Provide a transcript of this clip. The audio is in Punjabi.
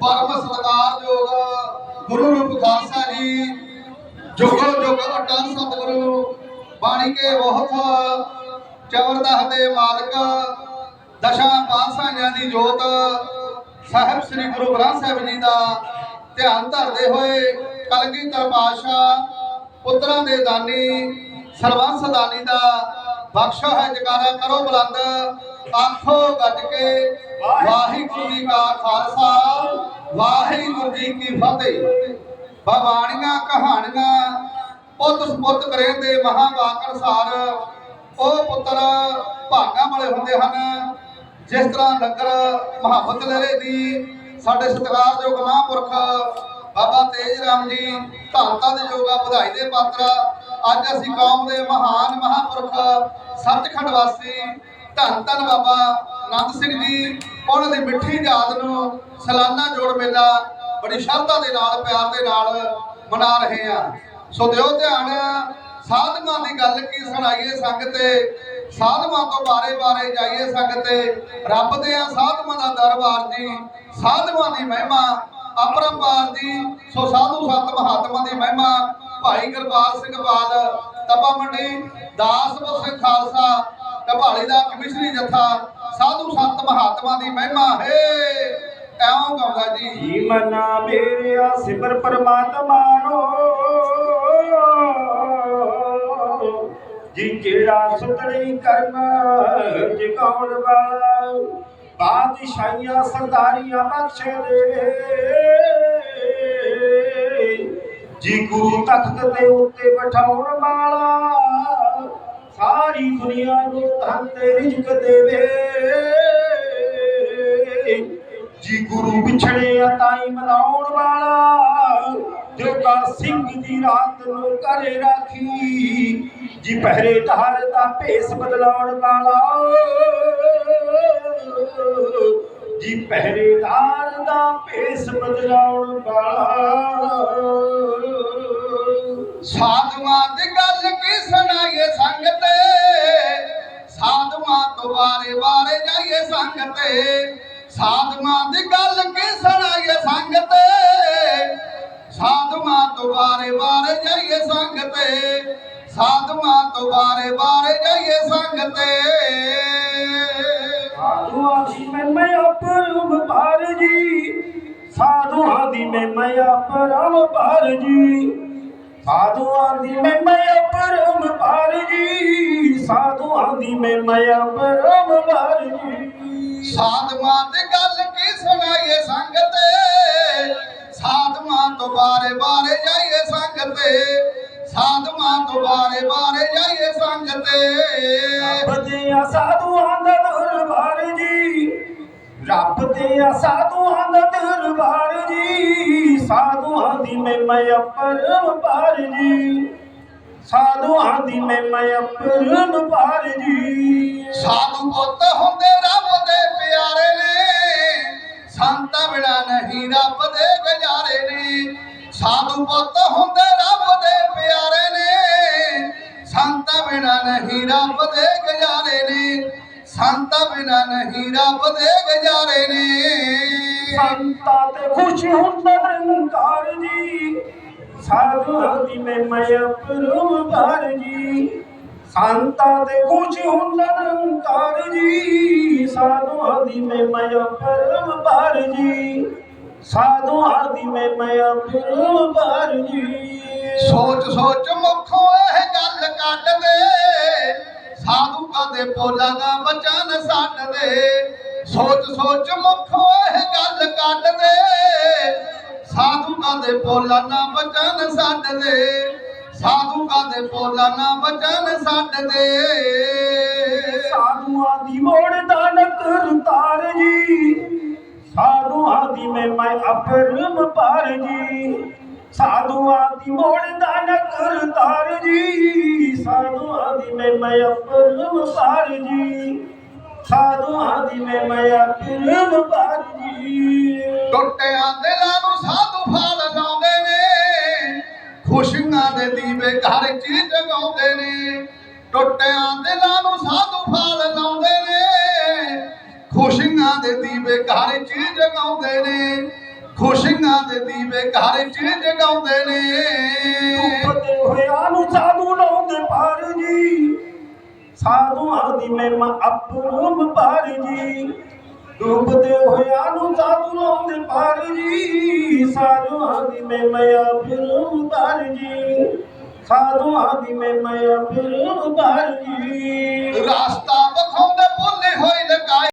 ਪਰਮ ਸਤਿਕਾਰਯੋਗ ਗੁਰੂ ਰੂਪ ਖਾਲਸਾ ਜੀ, ਜੁਗੋ ਜੁਗ ਅਟਲ ਸਤਿਗੁਰੂ, ਬਾਣੀ ਕੇ ਬਹੁਤ ਚਵਰਦਾਹ ਦੇ ਮਾਲਕ, ਦਸ਼ਾਂ ਪਾਤਸ਼ਾਹਾਂ ਦੀ ਜੋਤ, ਸਾਹਿਬ ਸ੍ਰੀ ਗੁਰੂ ਗ੍ਰੰਥ ਸਾਹਿਬ ਜੀ ਦਾ ਧਿਆਨ ਧਰਦੇ ਹੋਏ ਕਲਗੀਧਰ ਪਾਤਸ਼ਾਹ, ਪੁੱਤਰਾਂ ਦੇ ਦਾਨੀ, ਸਰਬੰਸ ਦਾਨੀ ਦਾ ਬਖਸ਼ਾ ਹੈ, ਜਕਾਰਾ ਕਰੋ ਬੁਲੰਦ। ਆਖੋ ਗੱਜ ਕੇ ਵਾਹਿਗੁਰੂ ਜੀ ਕਾ ਖਾਲਸਾ, ਵਾਹਿਗੁਰੂ ਜੀ ਕੀ ਫਤਿਹ। ਬਾਣੀਆਂ ਕਹਾਣੀਆਂ, ਪੁੱਤ ਸਪੁੱਤ ਕਰੇ ਦੇ ਮਹਾਵਾਕਰ ਸਾਰ, ਉਹ ਪੁੱਤਰ ਭਾਗਾਂ ਵਾਲੇ ਹੁੰਦੇ ਹਨ। ਜਿਸ ਤਰ੍ਹਾਂ ਲੰਗਰ ਮੁਹੱਬਤ ਲਹਿਰੇ ਦੀ, ਸਾਡੇ ਸਤਿਕਾਰਯੋਗ ਮਹਾਂਪੁਰਖ ਬਾਬਾ ਤੇਜ ਰਾਮ ਜੀ, ਧੰਨਤਾ ਦੇ ਯੋਗਾ ਵਧਾਈ ਦੇ ਪਾਤਰ ਅੱਜ ਅਸੀਂ ਕੌਮ ਦੇ ਮਹਾਨ ਮਹਾਂਪੁਰਖ ਸੱਚਖੰਡ ਵਾਸੀ ਧੰਨ ਧੰਨ ਬਾਬਾ ਆਨੰਦ ਸਿੰਘ ਜੀ ਉਹਨਾਂ ਦੀ ਮਿੱਠੀ ਯਾਦ ਨੂੰ ਸਾਲਾਨਾ ਜੋੜ ਮੇਲਾ ਬੜੀ ਸ਼ਰਧਾ ਦੇ ਨਾਲ, ਪਿਆਰ ਦੇ ਨਾਲ ਮਨਾ ਰਹੇ ਆ ਸੋ ਦਿਓ ਧਿਆਨ ਸਾਧਮਾਂ ਦੀ ਗੱਲ ਕੀ ਸੁਣਾਈਏ ਸੰਗ ਤੇ ਸਾਧੂਆਂ ਤੋਂ ਬਾਰੇ ਬਾਰੇ ਜਾਈਏ ਸੰਗ ਤੇ। ਰੱਬ ਦੇ ਆ ਸਾਧੂਆਂ ਦਾ ਦਰਬਾਰ ਜੀ ਸਾਧੂਆਂ ਦੀ ਮਹਿਮਾ ਅਪਰੰਪਾਰ ਜੀ। ਸੋ ਸਾਧੂ ਸੰਤ ਮਹਾਤਮਾ ਦੀ ਮਹਿਮਾ, ਭਾਈ ਗੁਰਪਾਲ ਸਿੰਘ ਬਾਲ, ਤਪਾ ਮੰਡੀ, ਦਾਸ ਸਿੰਘ ਖਾਲਸਾ ਢਬਾਲੀ ਦਾ ਕਮਿਸ਼ਨਰੀ ਜਥਾ, ਸਾਧੂ ਸੰਤ ਮਹਾਤਮਾ ਦੀ ਮਹਿਮਾ, ਹੈ! ਐਉਂ ਗਾਉਂਦਾ ਜੀ। ਜੀ ਮਨਾ ਮੇਰਿਆ ਸਿਮਰ ਪਰਮਾਤਮਾ ਨੂੰ। ਜੀ ਜਿਹੜਾ ਸੁਤੜੀ ਕਰਮ ਜਗਾਉਣ ਵਾਲਾ? ਬਾਦਸ਼ਾਹੀਆਂ ਸਰਦਾਰੀਆਂ ਬਖਸ਼ੇ ਦੇ। ਜੀ ਗੁਰੂ ਤਖਤ ਦੇ ਉੱਤੇ ਬਿਠਾਉਣ ਵਾਲਾ। ਸਾਰੀ ਦੁਨੀਆ ਨੂੰ ਧਨ ਤੇ ਰਿਜ਼ਕ ਦੇਵੇ। ਜੀ ਗੁਰੂ ਵਿਛੜਿਆ ਤਾਈ ਮਨਾਉਣ ਵਾਲਾ ਜੋਗਾ ਸਿੰਘ ਦੀ ਰਾਤ ਨੂੰ ਕਰੇ ਰਾਖੀ। ਜੀ ਪਹਿਰੇਦਾਰ ਦਾ ਭੇਸ ਬਦਲਾਉਣ ਵਾਲਾ, ਜੀ ਪਹਿਰੇਦਾਰ ਦਾ ਭੇਸ ਬਦਲਾਉਣ ਵਾਲਾ। ਸਾਧੂਆਂ ਦੀ ਸੰਗ ਤੇ ਦੀ ਗੱਲ ਕੀ ਸੁਣਾਈਏ ਸੰਗ ਸਾਧਮਾ ਤੋਂ ਬਾਰੇ ਬਾਰੇ ਜਾਈਏ ਸੰਗਤ ਸਾਧਮਾ ਤੋਂ ਬਾਰੇ ਬਾਰੇ ਜਾਈਏ ਸੰਗ ਤੇ ਸਾਧੂਆਂ ਦੀ ਮੈਂ ਅਪਰਮ ਭਾਰ ਜੀ। ਸਾਧੂਆਂ ਦੀ ਮੈਂ ਅਪਰਮ ਭਾਰ ਜੀ। ਸਾਧੂਆਂ ਦੀ ਮੈਂ ਅਪਰਮ ਭਾਰ ਜੀ। ਸਾਧੂਆਂ ਦੀ ਮੈਂ ਅਪਰਮ ਭਾਰ ਜੀ। ਸਾਧੂਆਂ ਦੀ ਗੱਲ ਕੀ ਸੁਣਾਈਏ ਸੰਗ ਤੇ ਸਾਧੂਆਂ ਤੋਂ ਬਾਰੇ ਬਾਰੇ ਜਾਈਏ ਸੰਗ ਤੇ ਸਾਧੂਆਂ ਤੋਂ ਬਾਰੇ ਬਾਰੇ ਜਾਈਏ ਸੰਗ ਤੇ ਬਦਿਆ ਸਾਧੂਆਂ ਦਾ ਦਰਬਾਰ ਜੀ। ਰੱਬ ਦੇ ਆ ਸਾਧੂਆਂ ਦਾ ਦਰਬਾਰ ਜੀ। ਸਾਧੂਆਂ ਦੀ ਮੈਂ ਅਪਰਮ ਭਾਰ ਜੀ। ਸਾਧੂਆਂ ਦੀ ਮੈਂ ਅਪਰਮ ਭਾਰ ਜੀ। ਸਾਧੂ ਪੁੱਤ ਹੁੰਦੇ ਰੱਬ ਸੰਤਾਂ ਬਿਨਾ ਨਹੀਂ ਰੱਬ ਦੇ ਗੁਜ਼ਾਰੇ ਨੇ। ਸਾਧੂ ਪੁੱਤ ਹੁੰਦੇ ਰੱਬ ਦੇ ਪਿਆਰੇ ਨੇ। ਸੰਤਾਂ ਬਿਨਾ ਨਹੀਂ ਰੱਬ ਦੇ ਗੁਜ਼ਾਰੇ ਨੇ। ਸੰਤਾਂ ਬਿਨਾ ਨਹੀਂ ਰੱਬ ਦੇ ਗੁਜ਼ਾਰੇ ਨੇ। ਸੰਤਾਂ ਤੇ ਖੁਸ਼ ਹੁੰਦਾ ਨਿਰੰਕਾਰ ਜੀ। ਸਾਧੂਆਂ ਦੀ ਮੈਂ ਅਪਰਮ ਭਾਰ ਜੀ। ਸੰਤਾਂ ਦੇ ਖੁਸ਼ ਹੁੰਦਾ ਨਿਰੰਕਾਰ ਜੀ। ਸਾਧੂਆਂ ਦੀ ਮੈਂ ਅਪਰਮ ਭਾਰ ਜੀ। ਸਾਧੂਆਂ ਦੀ ਮੈਂ ਮਾਇਆ ਪਰਮ ਭਾਰ ਜੀ। ਸੋਚ ਸੋਚ ਮੁਖੋਂ ਇਹ ਗੱਲ ਕੱਢ ਦੇ। ਸਾਧੂ ਕਦੇ ਬੋਲਾਂ ਦਾ ਬਚਨ ਛੱਡ ਦੇ। ਸੋਚ ਸੋਚ ਮੁਖੋਂ ਇਹ ਗੱਲ ਕੱਢ ਦੇ। ਸਾਧੂ ਕਦੇ ਬੋਲਾਂ ਦਾ ਬਚਨ ਛੱਡ ਦੇ। ਸਾਧੂ ਕਦੇ ਬੋਲਾਂ ਨਾ ਬਚਨ ਛੱਡ ਦੇ ਸਾਧੂਆਂ ਦੀ ਮੋੜ ਦਾ ਨਕਰਤਾਰ ਜੀ। ਸਾਧੂਆਂ ਦੀ ਮੈਂ ਮੈਂ ਅਪਰਮ ਭਾਰ ਜੀ। ਸਾਧੂਆਂ ਦੀ ਮੋੜ ਦਾ ਨਕਰਤਾਰ ਜੀ। ਸਾਧੂਆਂ ਦੀ ਮੈਂ ਮੈਂ ਅਪਰਮ ਭਾਰ ਜੀ। ਸਾਧੂਆਂ ਦੀ ਮੈਂ ਮੈਂ ਅਪਰਮ ਭਾਰ ਜੀ। ਟੁੱਟਿਆਂ ਦਿਲਾਂ ਨੂੰ ਸਾਧੂ ਦੇ ਦੀਵੇ ਘਰ ਚ ਜਗਾਉਂਦੇ ਨੇ। ਟੁੱਟਿਆਂ ਦਿਲਾਂ ਨੂੰ ਸਾਧੂ ਫਲ ਲਾਉਂਦੇ ਨੇ। ਖੁਸ਼ੀਆਂ ਦੇ ਦੀਵੇ ਘਰ 'ਚ ਜਗਾਉਂਦੇ ਨੇ। ਖੁਸ਼ੀਆਂ ਦੇ ਦੀਵੇ ਘਰ 'ਚ ਜਗਾਉਂਦੇ ਨੇ। ਡੁੱਬਦੇ ਹੋਇਆਂ ਨੂੰ ਸਾਧੂ ਲਾਉਂਦੇ ਪਾਰ ਜੀ। ਸਾਧੂਆਂ ਦੀ ਮਹਿਮਾ ਅਪਰੂਪ ਪਾਰ ਜੀ। ਡੁੱਬਦੇ ਹੋਇਆ ਨੂੰ ਸਾਧੂ ਲਾਉਂਦੇ ਪਾਰ ਜੀ। ਸਾਧੂਆਂ ਦੀ ਮਹਿਮਾ ਅਪਰੂਪ ਪਾਰ ਜੀ। ਸਾਧੂਆਂ ਦੀ ਮਹਿਮਾ ਅਪਰੂਪ ਪਾਰ ਜੀ। ਰਾਸਤਾ ਵਿਖਾਉਂਦੇ ਭੁੱਲੇ ਹੋਏ ਲਗਾਏ